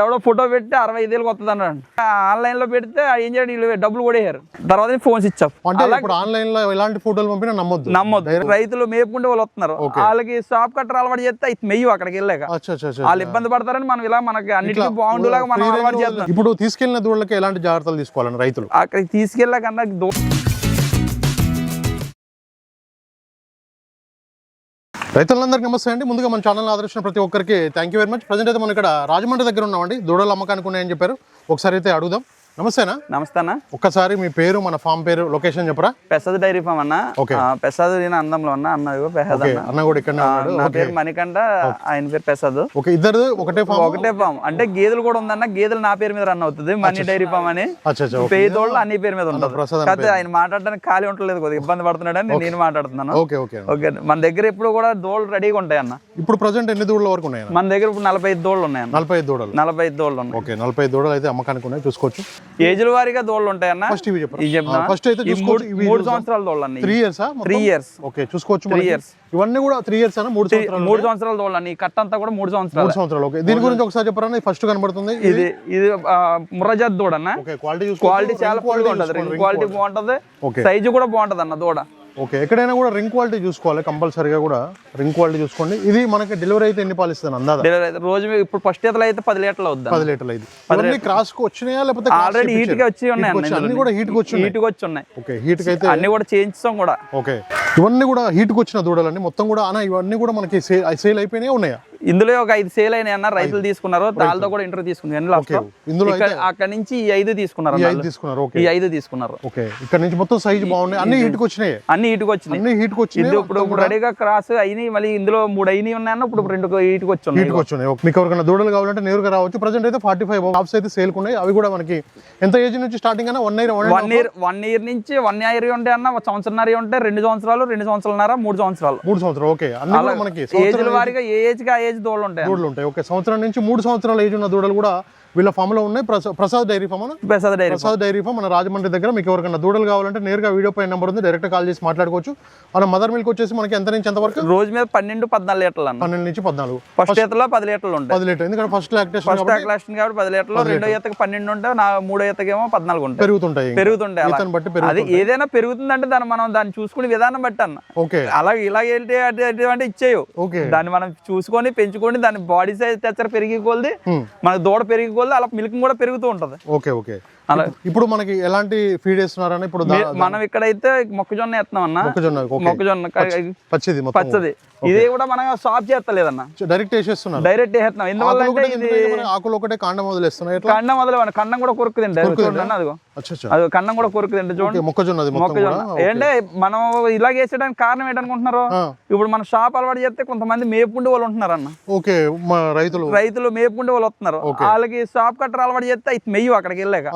ఎవడో ఫోటో పెడితే అరవై ఐదు వేలకు వస్తుంది అన్నాడు. ఆన్లైన్లో పెడితే ఏం చేయడం వీళ్ళు డబ్బులు కొడేయారు తర్వాత ఫోన్స్ ఇచ్చాం. ఆన్లైన్లో ఎలాంటి ఫోటోలు పంపినా నమ్మొద్దు. నమ్మొద్దు. రైతులు మేపుకుంటే వాళ్ళు వస్తున్నారు. వాళ్ళకి స్టాప్ కట్టర్ అలవాటు చేస్తే అయితే మెయ్యి అక్కడికి వెళ్ళాక. వాళ్ళు ఇబ్బంది పడతారని మనం ఇలా మనకి అన్నిటికీ బాగుండేలాగా మనం అలవాటు చేస్తాం ఇప్పుడు తీసుకెళ్ళిన దూడలకి ఎలాంటి జాగ్రత్తలు తీసుకోవాలని రైతులు? అక్కడికి తీసుకెళ్ళకన్నా రైతులందరికీ నమస్తే అండి. ముందుగా మన ఛానల్ ఆదర్శించిన ప్రతి ఒక్కరికి thank you very much present అయితే మనం ఇక్కడ రాజమండ్రి దగ్గర ఉన్నామండి. దూడలు అమ్మకానికి ఉన్నాయని చెప్పారు. ఒకసారి అయితే అడుగుదాం. నమస్తేనా? నమస్తే అన్న. ఒక్కసారి మీ పేరు మన ఫామ్ పేరు లొకేషన్ చెప్పరా? పెసద్ డైరీ ఫామ్ అన్న. పెసద్ నేను అందంలో అన్న ఇగో పెసద్ అన్న అన్న కూడా ఉన్నాడు. నా పేరు మణికంఠ ఆయన పేరు ప్రసాద్ ఓకే ఇద్దరు ఒకటే ఫామ్? ఒకటే ఫామ్. అంటే గేదెలు కూడా ఉందన్న గేదెలు నా పేరు మీద రన్ అవుతుంది మనీ డైరీ ఫామ్ అని. తోళ్ళు అన్ని పేరు మీద ఉంటుంది. కాకపోతే ఆయన మాట్లాడడానికి ఖాళీ ఉండలేదు కొద్దిగా ఇబ్బంది పడుతున్నాడని నేను మాట్లాడుతున్నాను. Okay okay. ఓకే మన దగ్గర ఇప్పుడు కూడా దోళ్ళు రెడీగా ఉంటాయి అన్న ఇప్పుడు ప్రజెంట్ ఎన్ని దూడల వరకు ఉన్నాయి మన దగ్గర ఇప్పుడు నలభై ఐదు దోళ్ళు ఉన్నాయి అన్న నలభై ఐదు దూడలు. నలభై ఐదు దోళ్ళు ఉన్నాయి. ఓకే నలభై ఐదు దూడలు అయితే అమ్మకానికి ఉన్నాయి చూసుకోవచ్చు. ఏజ్ల వారీగా దోళ్ళు ఉంటాయి అన్న ఫస్ట్ ఇవి చెప్తా ఫస్ట్ అయితే మూడు సంవత్సరాల దోళ్ళు అన్న three years three years okay చూసుకోవచ్చు మనకి. years. ఇవన్నీ కూడా త్రీ ఇయర్స్ అన్న మూడు సంవత్సరాలు మూడు సంవత్సరాల దోళ్ళు అన్న కట్ట అంతా కూడా మూడు సంవత్సరాలు. మూడు సంవత్సరాలు ఓకే. దీని గురించి ఒకసారి చెప్పరా ఫస్ట్ కనబడుతుంది. ఇది ఇది ముర్రజాత్ దూడ అన్న క్వాలిటీ క్వాలిటీ చాలా ఫుల్గా ఉంటుంది. క్వాలిటీ బాగుంటది. సైజు కూడా బాగుంటది అన్న దూడ. ఓకే ఎక్కడైనా కూడా రింగ్ క్వాలిటీ చూసుకోవాలి కంపల్సరీగా కూడా రింగ్ క్వాలిటీ చూసుకోండి. ఇది మనకి డెలివరీ అయితే ఎన్ని పాలు అందాదా? డెలివరీ అయితే రోజు ఇప్పుడు ఫస్ట్ ఈతలు అయితే పది లీటర్లు అవుద్ది పది లీటర్లు ఇది ఇవన్నీ క్రాస్కు వచ్చినాయా లేకపోతే ఆల్రెడీ హీట్? గా వచ్చి ఉన్నాయి అన్ని కూడా హీట్కి వచ్చి. హీట్ వచ్చి ఉన్నాయి ఓకే హీట్కి అయితే అన్ని కూడా చేయించాం కూడా. ఓకే. ఇవన్నీ కూడా హీట్కి వచ్చిన దూడలన్నీ మొత్తం కూడా అన్న ఇవన్నీ కూడా మనకి సేల్ అయిపోయినాయి ఉన్నాయా? ఇందులో ఒక ఐదు సేల్ అయినాయి అన్న రైతులు తీసుకున్నారు వాళ్ళతో కూడా ఇంటర్వ్యూ తీసుకున్నారు అక్కడ నుంచి ఈ ఐదు తీసుకున్నారు ఈ ఐదు. తీసుకున్నారు ఓకే. ఈ ఐదు తీసుకున్నారు. ఓకే. ఇక్కడ నుంచి మొత్తం సైజ్ బాగున్నాయి. అన్ని హీట్ వచ్చినాయి. అన్ని హీట్కి వచ్చినాయి. అన్ని హీట్ ఇది ఇప్పుడు రెడీగా క్రాస్ అయినాయి మళ్ళీ ఇందులో మూడు అయినాయి ఉన్నాయన్న ఇప్పుడు రెండు హీట్కి వచ్చి ఉన్నాయి హీట్ వచ్చినాయి. మీకు ఎవరికైనా దూడలు కావాలంటే నేరుగా రావచ్చు. ప్రజెంట్ అయితే ఫార్టీ ఫైవ్ టాప్స్ అయితే సేల్ ఉన్నాయి. అవి కూడా మనకి ఎంత ఏజ్ నుంచి స్టార్టింగ్ అయినా one year one year one year నుంచి వన్ ఇయర్ ఉంటాయి అన్న ఒక సంవత్సరంన్నర ఉంటాయి రెండు సంవత్సరాలు రెండు సంవత్సరాలన్నర మూడు సంవత్సరాలు. మూడు సంవత్సరాలు. ఓకే. అన్ని కూడా మనకి ఏజ్ల వారీగా ఏ ఏజ్ ఆ ఏజ్ దోళ్ళు ఉంటాయి దూడలు ఉంటాయి. ఓకే సంవత్సరం నుంచి మూడు సంవత్సరాల ఏజ్ ఉన్న దూడలు కూడా వీళ్ళ ఫామ్లో ఉన్నాయి. ప్రసా- ప్రసాద్ డైరీ ఫామ్ పెసద డైరీ ప్రసాద్ డైరీ ఫామ్ మన రాజమండ్రి దగ్గర. మీకు ఎవరికైనా దూడలు కావాలంటే నేరుగా వీడియో పైన నెంబర్ ఉంది. డైరెక్ట్ కాల్ చేసి మాట్లాడుకోవచ్చు. మన మదర్ మిల్క్ వచ్చేసి మనకి ఎంత నుంచి ఎంత వరకు? రోజు మీద పన్నెండు పద్నాలుగు లీటర్లు అన్న. పన్నెండు నుంచి పద్నాలుగు. ఫస్ట్ ఈతలో పది లీటర్లు ఉంటాయి. పది లీటర్ ఎందుకంటే ఫస్ట్ లాక్టేషన్ ఫస్ట్ కాబట్టి పది లీటర్లు. రెండో ఈతకి పన్నెండు ఉంటాయి. నా మూడో ఈతకేమో పద్నాలుగు ఉంటాయి. పెరుగుతుంటాయి. పెరుగుతుంటాయి అలా. బట్టి అది ఏదైనా పెరుగుతుందంటే దాన్ని మనం దాన్ని చూసుకునే విధానం బట్టి అన్న. ఓకే. అలా ఇలా అటు ఇటు అంటే ఇచ్చేయు. ఓకే. దాన్ని మనం చూసుకొని పెంచుకొని దాని బాడీ సైజ్ తెచ్చర పెరిగి కొలది Hmm. మన దూడ పెరిగి కొలది అలా మిల్క్ కూడా పెరుగుతూ ఉంటది. Okay okay. అలా ఇప్పుడు మనకి ఎలాంటి ఫీడ్ వేస్తున్నారని ఇప్పుడు మనం ఇక్కడైతే మొక్కజొన్న వేస్తున్నాం అన్న మొక్కజొన్న మొక్కజొన్న పచ్చిది పచ్చది. ఇది కూడా మనం సాఫ్ చేస్తలేదన్న. డైరెక్ట్ వేసేస్తున్నారు. డైరెక్ట్ వేస్తున్నాం ఎందువల్ల ఇది ఆకులు ఒకటే కాండం వదిలేస్తున్నాయి ఎట్లా? కండం మొదలు కండం కూడా కొరుకు తింటే. చూడండి అదిగో. అది కండం కూడా కొరుకు తింటే చూడండి. కూడా. మొక్కజొన్న. ఏంటంటే మనం ఇలా వేసేయడానికి కారణం ఏంటనుకుంటున్నారు? ఇప్పుడు మన షాప్ అలవాటు చేస్తే కొంతమంది మేపుకుంటే వాళ్ళు ఉంటున్నారు అన్న ఓకే మా రైతులు. రైతులు మేపుకుంటే వాళ్ళు వస్తున్నారు. వాళ్ళకి షాప్ కట్టర్ అలవాటు చేస్తే అయితే మెయ్యి అక్కడికి వెళ్ళాక.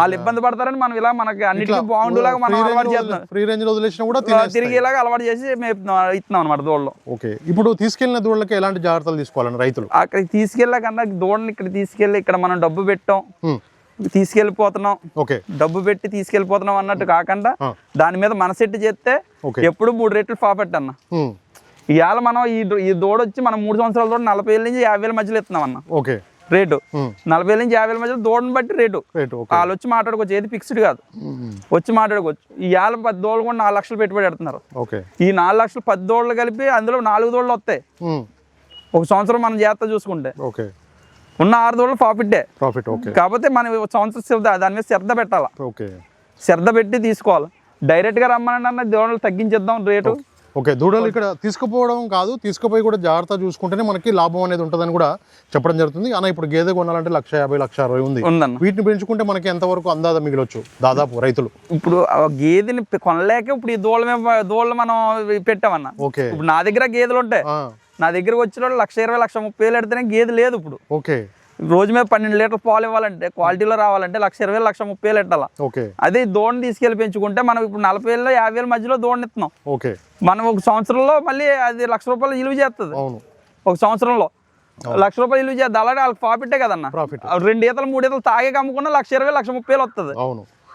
వాళ్ళు ఇబ్బంది పడతారని మనం ఇలా మనకి అన్నిటికీ బాగుండేలాగా మనం అలవాటు చేస్తున్నాం. ఫ్రీ రేంజ్ వదిలేసినా కూడా తినేస్తాయి. తిరిగి ఇలాగ అలవాటు చేసి మేపుతున్నాం ఇస్తున్నాం అనమాట దూడలో ఓకే. ఇప్పుడు తీసుకెళ్ళిన దూడలకి ఎలాంటి జాగ్రత్తలు తీసుకోవాలని రైతులు? అక్కడికి తీసుకెళ్ళకన్నా దూడని ఇక్కడ తీసుకెళ్ళి ఇక్కడ మనం డబ్బు పెట్టాం. హ్మ్, తీసుకెళ్ళిపోతున్నాం. ఓకే. డబ్బు పెట్టి తీసుకెళ్ళిపోతున్నాం అన్నట్టు కాకుండా. దాని మీద మనసెట్టి చేస్తే ఎప్పుడు మూడు రెట్లు ప్రాఫిట్ అన్న. ఇవాళ మనం ఈ ఈ దూడ వచ్చి మనం మూడు సంవత్సరాల దూడ నలభై వేల నుంచి యాభై వేల మధ్యలో ఇస్తున్నాం అన్న. ఓకే. రేటు. నలభై వేల నుంచి యాభై వేల మధ్యలో దూడని బట్టి రేటు. వాళ్ళు వచ్చి మాట్లాడుకోవచ్చు. ఏది ఫిక్స్డ్ కాదు. వచ్చి మాట్లాడుకోవచ్చు. ఈ ఏళ్ళ పది దోళ్ళు కూడా నాలుగు లక్షలు పెట్టుబడి పెడుతున్నారు. ఓకే. ఈ నాలుగు లక్షలు పది దోళ్ళు కలిపి అందులో నాలుగు దోళ్ళు వస్తాయి. ఒక సంవత్సరం మనం జాగ్రత్త చూసుకుంటే. ఓకే. ఉన్న ఆరు దోళ్ళు ప్రాఫిట్ ఓకే. కాకపోతే మనం ఒక సంవత్సరం శ్రద్ధ దాని మీద శ్రద్ధ పెట్టాలా? ఓకే. శ్రద్ధ పెట్టి తీసుకోవాలి. డైరెక్ట్గా రమ్మనండి అన్న దోళ్ళు తగ్గించేద్దాం రేటు. ఓకే దూడలు ఇక్కడ తీసుకుపోవడం కాదు తీసుకుపోయి కూడా జాగ్రత్త చూసుకుంటేనే మనకి లాభం అనేది ఉంటుందని కూడా చెప్పడం జరుగుతుంది. అన్న ఇప్పుడు గేదె కొనాలంటే లక్ష యాభై లక్ష అరవై ఉంది. వీటిని పెంచుకుంటే మనకి ఎంతవరకు అందాద మిగిలొచ్చు? దాదాపు రైతులు. ఇప్పుడు ఆ గేదెని కొనలేక ఇప్పుడు ఈ మీద దోళ్ళు మనం పెట్టామన్న. ఓకే. ఇప్పుడు నా దగ్గర గేదెలు ఉంటాయి నా దగ్గరకు వచ్చిన లక్ష ఇరవై లక్ష ముప్పై వేలు పెడితేనే గేదె లేదు ఇప్పుడు. ఓకే. రోజు మీద పన్నెండు లీటర్ పాలు ఇవ్వాలంటే క్వాలిటీలో రావాలంటే లక్ష ఇరవై లక్ష ముప్పై వేలు ఓకే. అదే దోణి తీసుకెళ్ళి పెంచుకుంటే మనం ఇప్పుడు నలభై వేలు యాభై వేల మధ్యలో దోణి ఇస్తున్నాం. ఓకే. మనం ఒక సంవత్సరంలో మళ్ళీ అది లక్ష రూపాయలు విలువ చేస్తుంది. ఒక సంవత్సరంలో. లక్ష రూపాయలు విలువ చేస్తుంది. అలాగే వాళ్ళకి ప్రాఫిటే కదన్న? రెండు ఈతలు మూడు ఈతలు తాగే అమ్ముకున్నా లక్ష ఇరవై లక్ష ముప్పై వేలు వస్తుంది.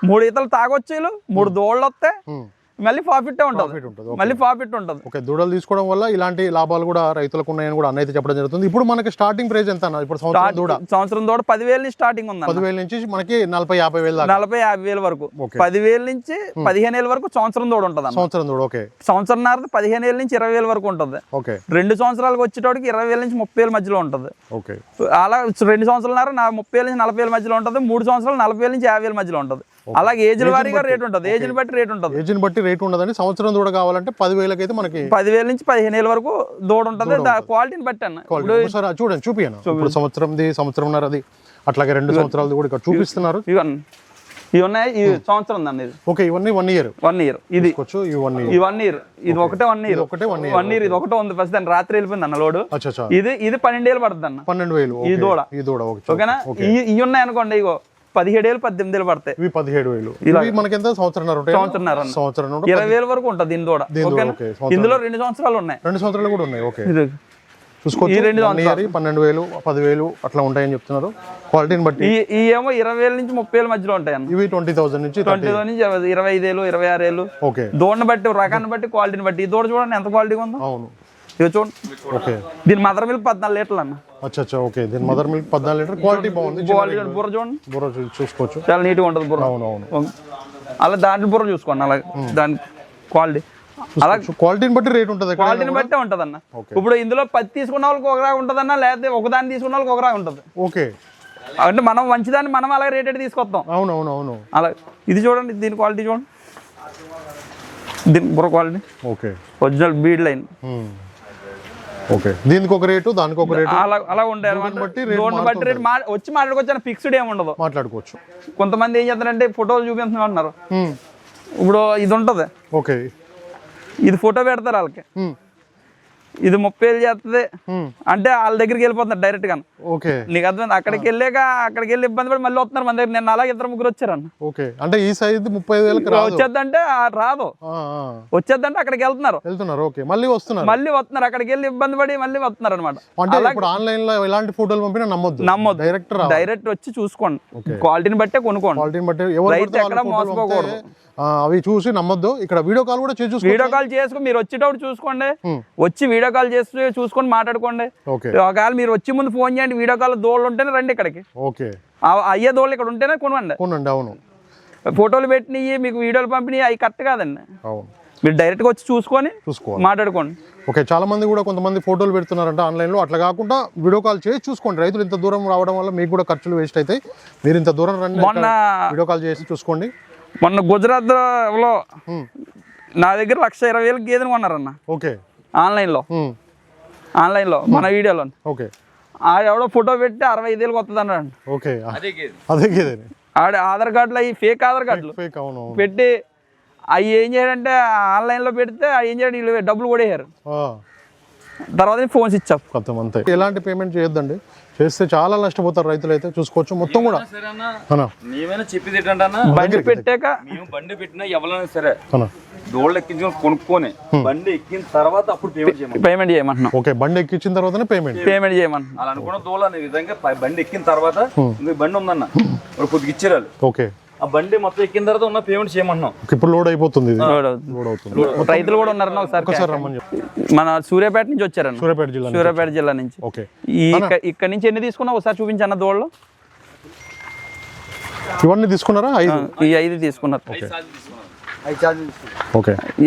మూడు ఈతలు తాగొచ్చు మూడు దోళ్ళు వస్తాయి. మళ్ళీ ప్రాఫిట్ ఉంటుంది. మళ్ళీ ప్రాఫిట్ ఉంటుంది. ఓకే దూడలు తీసుకోవడం వల్ల ఇలాంటి లాభాలు కూడా రైతులకు ఉన్నాయని కూడా అన్నైతే చెప్పడం జరుగుతుంది. ఇప్పుడు మనకి స్టార్టింగ్ ప్రైస్ ఎంత అన్న ఇప్పుడు సంవత్సరం దూడ. సంవత్సరం తోట పదివేల నుంచి స్టార్టింగ్ ఉంది పదివేల నుంచి మనకి నలభై యాభై వేలు నలభై యాభై వేల వరకు. పదివేల నుంచి పదిహేను వేల వరకు సంవత్సరం తోడు ఉంటుంది సంవత్సరం దూడ ఓకే. సంవత్సరం పదిహేను వేల నుంచి ఇరవై వేల వరకు ఉంటుంది. ఓకే. రెండు సంవత్సరాలకు వచ్చేటోడికి ఇరవై వేల నుంచి ముప్పై వేల మధ్యలో ఉంటుంది. ఓకే. అలా రెండు సంవత్సరాలన్నర నా ముప్పై వేల నుంచి నలభై వేల మధ్యలో ఉంటుంది. మూడు సంవత్సరాలు నలభై వేల నుంచి యాభై వేల మధ్యలో ఉంటుంది. అలాగే ఏజ్ల వారీగా రేట్ ఉంటుంది ఏజ్ని బట్టి రేట్ ఉంటుంది ఏజ్ని బట్టి రేట్ ఉండదండి సంవత్సరం దూడ కావాలంటే పదివేలకి అయితే మనకి పదివేల నుంచి పదిహేను వేల వరకు దూడ ఉంటుంది క్వాలిటీని బట్టి అన్న చూడండి చూపియను ఇప్పుడు సంవత్సరంది సంవత్సరంన్నర అది. అట్లాగే రెండు సంవత్సరాలది కూడా ఇక్కడ చూపిస్తున్నారు. ఇవన్నీ. ఇవి ఉన్నాయి ఈ సంవత్సరం దాన్ని ఇది. ఓకే ఇవన్నీ వన్ ఇయర్ వన్ ఇయర్ ఇది. ఈ వన్ ఇయర్ ఈ వన్ ఇయర్ ఇది ఒకటే వన్ ఇయర్ ఒకటే వన్ ఇయర్ వన్ ఇయర్ ఇది ఒకటే ఉంది. ఫస్ట్ దాన్ని రాత్రి వెళ్ళిపోయింది అన్న లోడు. ఇది ఇది పన్నెండు వేలు పడుతుంది అన్న. పన్నెండు వేలు. ఈ. దూడ. ఈ దూడ ఓకే. ఓకేనా? ఇవి ఉన్నాయి అనుకోండి ఇగో. పదిహేడు వేలు పద్దెనిమిది వేలు పడతాయి. ఇవి పదిహేడు వేలు. ఇవి మనకి ఎంత. సంవత్సరం ఇరవై వేల వరకు ఉంటుంది దీని సంవత్సరం. ఇందులో రెండు సంవత్సరాలు ఉన్నాయి. రెండు సంవత్సరాలు కూడా ఉన్నాయి ఓకే. చూసుకోవచ్చు. ఈ రెండు పన్నెండు వేలు పదివేలు అట్లా ఉంటాయని చెప్తున్నారు. క్వాలిటీని బట్టి. ఈ ఏమో ఇరవై వేల నుంచి ముప్పై వేల మధ్యలో ఉంటాయి ఇవి ట్వంటీ థౌసండ్ నుంచి ట్వంటీలో నుంచి ఇరవై ఐదు వేలు ఇరవై ఆరు వేలు ఓకే. దూడని బట్టి రకాన్ని బట్టి క్వాలిటీని బట్టి. ఈ దూడ చూడండి ఎంత క్వాలిటీగా ఉందో. అవును. ఇది చూడండి ఓకే. దీని మదర్ మిల్క్ పద్నాలుగు లీటర్లు అన్న. అచ్చా అచ్చా ఓకే. దీని మదర్ మిల్క్ పద్నాలుగు లీటర్. క్వాలిటీ బాగుంది క్వాలిటీ బుర్ర చూడండి. బుర్ర చూసుకోవచ్చు. చాలా నీట్గా ఉంటుంది బుర్ర. అవును అవును. అలా దాంట్లో బుర్ర చూసుకోండి అలాగే దాని క్వాలిటీ అలా క్వాలిటీని బట్టి రేట్ ఉంటుంది క్వాలిటీని బట్టే ఉంటుంది అన్న. ఇప్పుడు ఇందులో పది తీసుకున్న వాళ్ళకి ఒకరా ఉంటుందన్న లేకపోతే ఒకదాన్ని తీసుకున్న వాళ్ళకి ఒకరా ఉంటుంది. ఓకే. అంటే మనం మంచిదాన్ని మనం అలాగే రేటెడ్ తీసుకొస్తాం. అవును అవును అవును. అలా ఇది చూడండి దీని క్వాలిటీ చూడండి. దీని బుర్ర quality okay. Original bead line. Okay. దీనికి ఒక రేటు దానికి ఒక రేటు. అలా అలా ఉండే బట్టి లోన్ బట్టి రేట్ వచ్చి మాట్లాడుకోవచ్చు ఫిక్స్డ్ ఏమి ఉండదు. మాట్లాడుకోవచ్చు. కొంతమంది ఏం చేస్తారంటే ఫోటోలు చూపిస్తున్నాం అంటున్నారు. ఇప్పుడు ఇది ఉంటుంది. ఓకే. ఇది ఫోటో పెడతారు వాళ్ళకి. ఇది ముప్పై వేలు చేస్తుంది. అంటే వాళ్ళ దగ్గరికి వెళ్ళిపోతున్నారు డైరెక్ట్గా ఓకే. నీకు అర్థమైంది? అక్కడికి వెళ్ళాక అక్కడికి వెళ్ళి ఇబ్బంది పడి మళ్ళీ వస్తున్నారు మన దగ్గర. నేను అలాగే ఇద్దరు ముగ్గురు వచ్చారన్న. ఓకే. అంటే ఈ సైజ్ ముప్పై ఐదు వేలకు రాదు. వచ్చేద్దంటే రాదు. అక్కడికి వెళ్తున్నారు. వెళ్తున్నారు. ఓకే. మళ్ళీ వస్తున్నారు. మళ్ళీ వస్తున్నారు. అక్కడికి వెళ్ళి ఇబ్బంది పడి మళ్ళీ వస్తున్నారు అనమాట అంటే ఇప్పుడు ఆన్లైన్లో ఎలాంటి ఫోటోలు పంపినా నమ్మొద్దు. నమ్మొద్దు. డైరెక్ట్ డైరెక్ట్ వచ్చి చూసుకోండి. క్వాలిటీని బట్టే కొనుక్కోండి. క్వాలిటీని బట్టి ఎవరు రైతు ఎక్కడ మోసపోకూడదు. అవి చూసి నమ్మొద్దు. ఇక్కడ వీడియో కాల్ కూడా చేసి చూసుకో వీడియో కాల్ చేసుకుని మీరు వచ్చేటప్పుడు చూసుకోండి. వచ్చి వీడియో కాల్ చేసి చూసుకొని మాట్లాడుకోండి. ఒకవేళ మీరు వచ్చి ముందు ఫోన్ చేయండి వీడియో కాల్ దోళ్ళు ఉంటేనే రండి ఇక్కడికి. ఓకే. అయ్యే దోళ్ళు ఇక్కడ ఉంటేనే కొనండి. కొనండి అవును. ఫోటోలు పెట్టినవి మీకు వీడియోలు పంపిణీ అవి కరెక్ట్ కాదండి. అవును. మీరు డైరెక్ట్గా వచ్చి చూసుకొని చూసుకోవాలి. మాట్లాడుకోండి. ఓకే చాలా మంది కూడా కొంతమంది ఫోటోలు పెడుతున్నారంట ఆన్లైన్లో. అట్లా కాకుండా వీడియో కాల్ చేసి చూసుకోండి. రైతులు ఇంత దూరం రావడం వల్ల మీకు కూడా ఖర్చులు వేస్ట్ అవుతాయి. మీరు ఇంత దూరం రండి మొన్న వీడియో కాల్ చేసి చూసుకోండి. మొన్న గుజరాత్లో నా దగ్గర లక్ష ఇరవై వేలకు గేదెను కొన్నారన్న. ఓకే. ఆన్లైన్లో. ఆన్లైన్లో మన వీడియోలో ఓకే. ఆ ఎవడో ఫోటో పెట్టి అరవై ఐదు వేలకు వస్తుంది అన్నాడు. ఓకే. అదే ఆడ ఆధార్ కార్డులు అవి ఫేక్ ఆధార్ కార్డులు. ఫేక్ అవును అవును పెట్టి అవి ఏం చేయాలంటే ఆన్లైన్లో పెడితే అవి ఏం చేయడం వీళ్ళు డబ్బులు కొడేశారు ఆ, తర్వాత ఫోన్స్ ఇచ్చాం. అంతే ఎలాంటి పేమెంట్ చేయొద్దండి? చేస్తే చాలా నష్టపోతారు రైతులు అయితే చూసుకోవచ్చు. మొత్తం కూడా. సరే అన్న. అనా మేమైనా చెప్పేది ఏంటంటే అన్న? బండి పెట్టాక మేము బండి పెట్టినా ఎవరైనా సరే. దోళ్ళు ఎక్కించుకొని కొనుక్కొని బండి ఎక్కిన తర్వాత అప్పుడు పేమెంట్ చేయమని పేమెంట్ చేయమంటున్నాం. ఓకే బండి ఎక్కించిన తర్వాతనే పేమెంట్ పేమెంట్ చేయమంటున్నాం. అలా అనుకున్న దోళ్ళు అనే విధంగా బండి ఎక్కిన తర్వాత ఇంకో బండి ఉందన్న. ఇప్పుడు కొద్దిగా ఇచ్చారు. ఓకే. ఆ బండి మొత్తం ఎక్కిన తర్వాత ఉన్న పేమెంట్ చేయమంటున్నాం. ఓకే, ఇప్పుడు లోడ్ అయిపోతుంది ఇది. లోడ్ అవుతుంది. లోడ్ అవుతుంది. రైతులు కూడా ఉన్నారన్న ఒకసారి మన సూర్యాపేట నుంచి వచ్చారన్న. సూర్యాపేట జిల్లా నుంచి. సూర్యాపేట జిల్లా నుంచి. ఓకే. ఇక్కడ నుంచి ఎన్ని తీసుకున్నా ఒకసారి చూపించన్న దోళ్ళు ఇవన్నీ తీసుకున్నారా? ఐదు? ఈ ఐదు తీసుకున్నారు. ఓకే.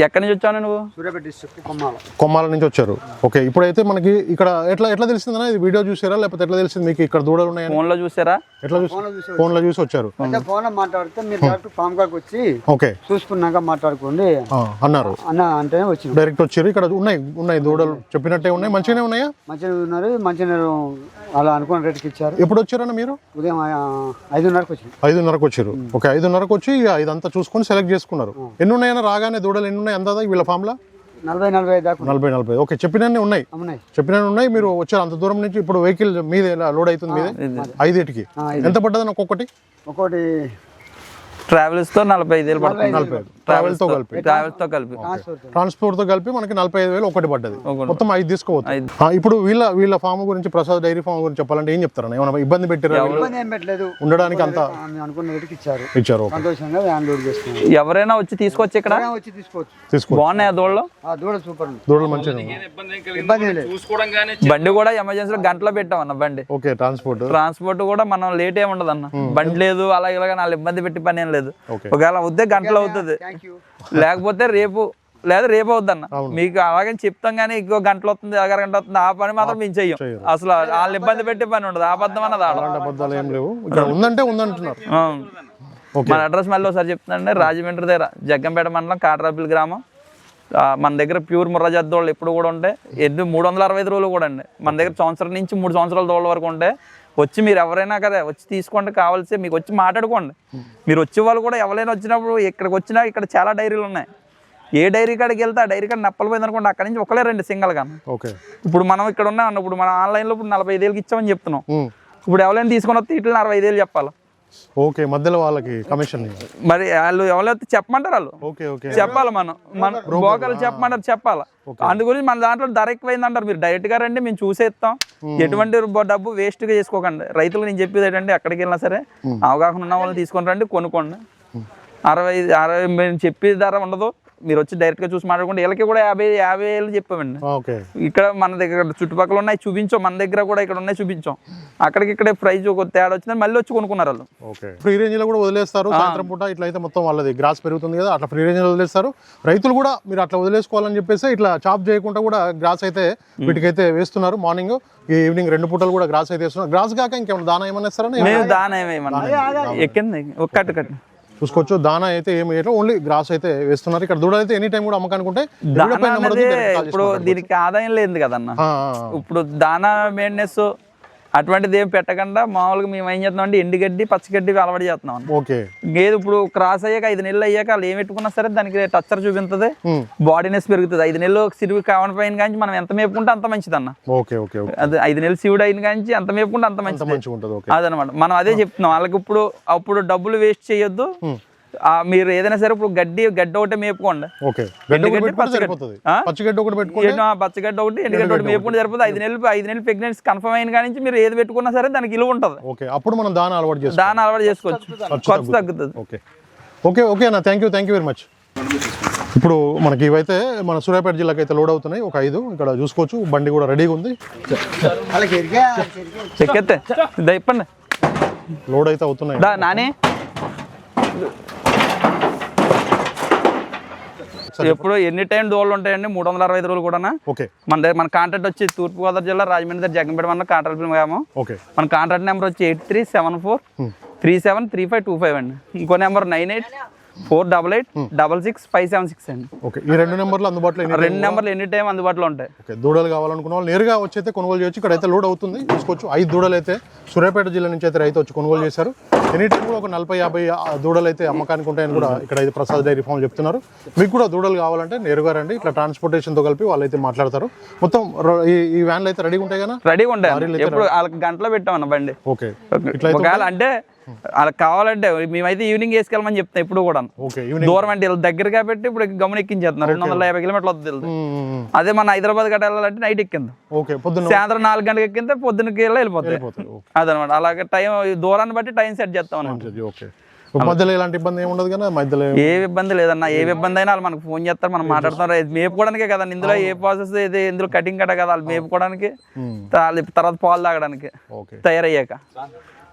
ఎక్కడి నుంచి వచ్చావు నువ్వు? సూర్యాపేట డిస్ట్రిక్ట్ కొమ్మాల. కొమ్మాల నుంచి వచ్చారు. ఓకే ఇప్పుడైతే మనకి ఇక్కడ ఎట్లా ఎట్లా తెలిసిందన్నా ఇది వీడియో చూసారా? లేకపోతే ఎట్లా తెలిసింది మీకు ఇక్కడ దూడలు ఉన్నాయని? ఫోన్లో చూసారా? ఎట్లా చూసి ఫోన్లో చూసి వచ్చారు. అంటే ఫోన్ మాట్లాడితే మీరు డైరెక్ట్ ఫామ్ కాడికి వచ్చి ఓకే. చూసుకున్నాక మాట్లాడుకోండి. ఆ, అన్నారు. అన్న అంటేనే వచ్చినాం. డైరెక్ట్ వచ్చారు. ఇక్కడ ఉన్నాయి ఉన్నాయి దూడలు. చెప్పినట్టే ఉన్నాయి. మంచిగానే ఉన్నాయా? మంచిగా ఉన్నారు. మంచిగా అలా అనుకున్న రేటుకి ఇచ్చారు. ఎప్పుడు వచ్చారన్న మీరు? ఉదయం ఐదున్నరకు వచ్చినాం. ఐదున్నరకు వచ్చారు. ఓకే ఐదున్నరకు వచ్చి ఇక ఇదంతా చూసుకొని సెలెక్ట్ చేసుకున్నారు. ఎన్ని ఉన్నాయన్నా రాగానే దూడలు ఎన్ని ఉన్నాయి అందా వీళ్ళ ఫామ్లో? నలభై నలభై దాకా. నలభై నలభై. ఓకే చెప్పినన్ని ఉన్నాయి. ఉన్నాయి. చెప్పినన్ని ఉన్నాయి. మీరు వచ్చారు అంత దూరం నుంచి ఇప్పుడు వెహికల్ మీద లోడ్ అవుతుంది మీదే? ఐదింటికి. ఎంత పడ్డదని ఒక్కొక్కటి? ఒకటి ట్రావెల్స్తో నలభై ఐదు వేలు పడుతుంది. నలభై ఐదు ట్రావెల్తో కలిపి. ట్రావెల్స్తో కలిపి ట్రాన్స్పోర్ట్తో కలిపి మనకి నలభై ఐదు వేలు ఒకటి పడ్డది. మొత్తం ఐదు తీసుకోవచ్చు ఇప్పుడు వీళ్ళ వీళ్ళ ఫామ్ గురించి ప్రసాద్ డైరీ ఫామ్ గురించి చెప్పాలంటే ఏం చెప్తారన్న? ఏమైనా ఇబ్బంది పెట్టారా ఇబ్బంది ఏం పెట్టలేదు. ఉండడానికి అంత ఇచ్చారు. ఇచ్చారు ఎవరైనా వచ్చి తీసుకొచ్చి ఇక్కడ? ఎవరైనా వచ్చి తీసుకోవచ్చు. తీసుకో బాగున్నాయి ఆ దూడలు? ఆ దూడ సూపర్ ఉంది దూడలు మంచిగా బండి కూడా ఎమర్జెన్సీలో గంటలో పెట్టామన్న బండి. Okay transport. ట్రాన్స్పోర్ట్ కూడా మనం లేట్ ఏమి ఉండదు అన్న బండి లేదు అలా ఇలాగ నాలుగు ఇబ్బంది పెట్టి పని లేదు. ఓకే. ఒకవేళ అవుతే గంటలో అవుతుంది. లేకపోతే రేపు లేదా రేపు అవుద్దన్న. మీకు అలాగని చెప్తాం కానీ ఇంకో గంటలు వస్తుంది అరగంట గంట వస్తుంది ఆ పని మాత్రం మేము చెయ్యం. అసలు వాళ్ళని ఇబ్బంది పెట్టే పని ఉండదు అబద్ధం అన్నది ఆడ. అలాంటి అబద్ధాలు ఏం లేవు. ఇక్కడ ఉందంటే ఉందంటున్నారు. ఆ. మన అడ్రస్ మళ్ళీ ఒకసారి చెప్తానండి రాజమండ్రి దగ్గర జగ్గంపేట మండలం కాటరాపిల్ గ్రామం. మన దగ్గర ప్యూర్ ముర్రాజాతి దోళ్ళు ఎప్పుడు కూడా ఉంటాయి ఎన్ని మూడు వందల అరవై ఐదు రోజులు కూడా అండి మన దగ్గర సంవత్సరం నుంచి మూడు సంవత్సరాల దోళ్ళ వరకు ఉంటాయి వచ్చి మీరు ఎవరైనా కదా వచ్చి తీసుకోండి కావాల్సి మీకు వచ్చి మాట్లాడుకోండి. మీరు వచ్చే వాళ్ళు కూడా ఎవరైనా వచ్చినప్పుడు ఇక్కడికి వచ్చినా ఇక్కడ చాలా డైరీలు ఉన్నాయి. ఏ డైరీ కాడికి వెళ్తే ఆ డైరీ కాడ నప్పలిపోయింది అనుకోండి అక్కడి నుంచి ఒకలే రెండు సింగల్గా ఓకే. ఇప్పుడు మనం ఇక్కడ ఉన్నాం ఇప్పుడు మనం ఆన్లైన్లో ఇప్పుడు నలభై ఐదు వేలకి ఇచ్చామని చెప్తున్నాం. ఇప్పుడు ఎవరైనా తీసుకొని వస్తే ఇట్లా అరవై ఐదు వేలు చెప్పాలి. ఓకే మధ్యలో వాళ్ళకి కమిషన్ మరి వాళ్ళు ఎవరైతే చెప్పమంటారు వాళ్ళు. Okay okay. చెప్పాలి మనం. మన బోకలు చెప్పమంటారు చెప్పాలి. అందు గురించి మన దాంట్లో ధర ఎక్కువైంది అంటారు మీరు డైరెక్ట్గా రండి మేము చూసేస్తాం. ఎటువంటి డబ్బు వేస్ట్గా చేసుకోకండి. రైతులు నేను చెప్పేది ఏంటంటే ఎక్కడికి వెళ్ళినా సరే అవగాహన ఉన్న వాళ్ళని తీసుకొని రండి కొనుక్కోండి. అరవై అరవై మేము చెప్పే ధర ఉండదు. మీరు వచ్చి డైరెక్ట్గా చూసి మాట్లాడుకుంటే వీళ్ళకి కూడా యాభై యాభై వేలు చెప్పామండి. ఇక్కడ మన దగ్గర చుట్టుపక్కల ఉన్నాయి చూపించాం. మన దగ్గర కూడా ఇక్కడ ఉన్నాయి చూపించాం. అక్కడికి ఇక్కడే ప్రైజ్ ఒక తేడా వచ్చిందని మళ్ళీ వచ్చి కొనుక్కున్నారు వాళ్ళు. ఫ్రీ రేంజ్లో కూడా వదిలేస్తారు. సాయంత్రం పూట ఇట్లా అయితే మొత్తం వాళ్ళది గ్రాస్ పెరుగుతుంది కదా అట్లా ఫ్రీ రేంజ్లో వదిలేస్తారు. రైతులు కూడా మీరు అట్లా వదిలేసుకోవాలని చెప్పేసి ఇట్లా చాప్ చేయకుండా కూడా గ్రాస్ అయితే వీటికైతే వేస్తున్నారు. మార్నింగ్ ఈవినింగ్ రెండు పూటలు కూడా గ్రాస్ అయితే వేస్తున్నారు. గ్రాస్ కాక ఇంకేమైనా దానా ఏమన్నా ఇస్తారని మేము దాన ఏమేమన్నా. ఎక్కింది ఒక కట్టు కట్టు. చూసుకోవచ్చు. దానా అయితే ఏమి వేయట్లేదు ఓన్లీ గ్రాస్ అయితే వేస్తున్నారు. ఇక్కడ దూడ అయితే ఎనీ టైం కూడా అమ్మకానుకుంటే ఇప్పుడు దీనికి ఆదాయం లేదు కదన్న. ఇప్పుడు దానా మెయింటెనెన్స్ అటువంటిది ఏం పెట్టకుండా మామూలుగా మేము ఏం చేస్తున్నాం అంటే ఎండుగడ్డి పచ్చగడ్డి అలవాటు చేస్తున్నాం. ఓకే. గేదె ఇప్పుడు క్రాస్ అయ్యాక ఐదు నెలలు అయ్యాక వాళ్ళు ఏం పెట్టుకున్నా సరే దానికి టచ్చర్ చూపించదు బాడీనెస్ పెరుగుతుంది. ఐదు నెలలు సిరుగు కావని పైన కానీ మనం ఎంత మేపుకుంటే అంత మంచిది అన్న ఓకే ఓకే. అది ఐదు నెలలు శివుడు అయిన కానీ అంత మేపుకుంటే అంత మంచిది. అదనమాట మనం అదే చెప్తున్నాం. వాళ్ళకి ఇప్పుడు అప్పుడు డబ్బులు వేస్ట్ చేయొద్దు. మీరు ఏదైనా సరే ఇప్పుడు గడ్డి గడ్డి ఒకటే మేపుకోండి. పచ్చగడ్డి. ఒకటి పచ్చగడ్డ. ఒకటి ఎండుగడ్డ ఒకటి మేపుకుంటే సరిపోతుంది. ఐదు నెలలు ఐదు నెలలు ప్రెగ్నెన్సీ కన్ఫర్మ్ అయిన కానీ మీరు ఏది పెట్టుకున్నా సరే దానికి ఇలువ ఉంటుంది. ఓకే. అప్పుడు మనం దానా అలవాటు చేసుకోవాలి. దాని అలవాటు చేసుకోవచ్చు. ఖర్చు తగ్గుతుంది. ఓకే. ఓకే ఓకే అన్న. Thank you thank you very much ఇప్పుడు మనకి ఇవైతే మన సూర్యాపేట జిల్లాకి అయితే లోడ్ అవుతున్నాయి. ఒక ఐదు ఇక్కడ చూసుకోవచ్చు. బండి కూడా రెడీగా ఉంది. చెక్కెత్తే. ఇప్పండి. లోడ్ అయితే అవుతున్నాయి. నాని. ఎప్పుడు ఎన్ని టైం దోళ్ళు ఉంటాయండి? మూడు వందల అరవై రోజులు కూడా ఓకే. మన దగ్గర మన కాంట్రాక్ట్ వచ్చి తూర్పుగోదావరి జిల్లా రాజమండ్రి దగ్గర జగన్పేట మన కాంట్రాక్ట్ గ్రామం ఓకే. మన కాంట్రాక్ట్ నెంబర్ వచ్చి eight three seven four three seven three five two five అండి. ఇంకో number nine eight four double eight double six five seven six అండి. ఓకే. ఈ రెండు నెంబర్లు అందుబాటులో ఎన్ని రెండు నెంబర్లు ఎనీ టైం అందుబాటులో ఉంటాయి? ఓకే. దూడలు కావాలనుకున్న వాళ్ళు నేరుగా వచ్చి అయితే కొనుగోలు చేయొచ్చు. ఇక్కడ అయితే లోడ్ అవుతుంది. చూసుకోవచ్చు ఐదు దూడలు అయితే సూర్యాపేట జిల్లా నుంచి అయితే రైతు వచ్చి కొనుగోలు చేశారు. ఎనీ టైం కూడా ఒక నలభై యాభై దూడలు అయితే అమ్మకానికి ఉంటాయని కూడా ఇక్కడ అయితే ప్రసాద్ డైరీ ఫామ్ చెప్తున్నారు. మీకు కూడా దూడలు కావాలంటే నేరుగా రండి. ఇట్లా ట్రాన్స్పోర్టేషన్తో కలిపి వాళ్ళు అయితే మాట్లాడతారు. మొత్తం ఈ వ్యాన్లు అయితే రెడీగా ఉంటాయి కదా? రెడీగా ఉంటాయి. ఎప్పుడు వాళ్ళకి గంటలో పెట్టామన్న బండి. ఓకే. ఇట్లా అంటే వాళ్ళకి కావాలంటే మేమైతే ఈవినింగ్ వేసుకెళ్ళమని చెప్తాం ఎప్పుడు కూడా. దూరం అంటే దగ్గర కాబట్టి ఇప్పుడు గమని ఎక్కించేస్తున్నారు. రెండు వందల యాభై కిలోమీటర్లు వీళ్ళది. అదే మన హైదరాబాద్ గట్ట వెళ్ళాలంటే నైట్ ఎక్కింది. పొద్దున్న సాయంత్రం నాలుగు గంటలకు ఎక్కిందే పొద్దున్నకి వెళ్ళి వెళ్ళిపోతాయి. అదనమాట. అలాగే టైం దూరాన్ని బట్టి టైం సెట్ చేస్తాం అన్నమాట. మంచిది, ఓకే. మధ్యలో ఎలాంటి ఇబ్బంది ఏమి ఉండదు కదా? మధ్యలో ఏ ఇబ్బంది లేదన్న ఏ ఇబ్బంది అయినా వాళ్ళు మనకు ఫోన్ చేస్తారు మనం మాట్లాడుతారు ఇది మేపుకోవడానికే కదా ఇందులో ఏ ప్రాసెస్ ఇది ఇందులో కటింగ్ కట్ట కదా వాళ్ళు మేపుకోవడానికి తర్వాత పాలు తాగడానికి తయారయ్యాక.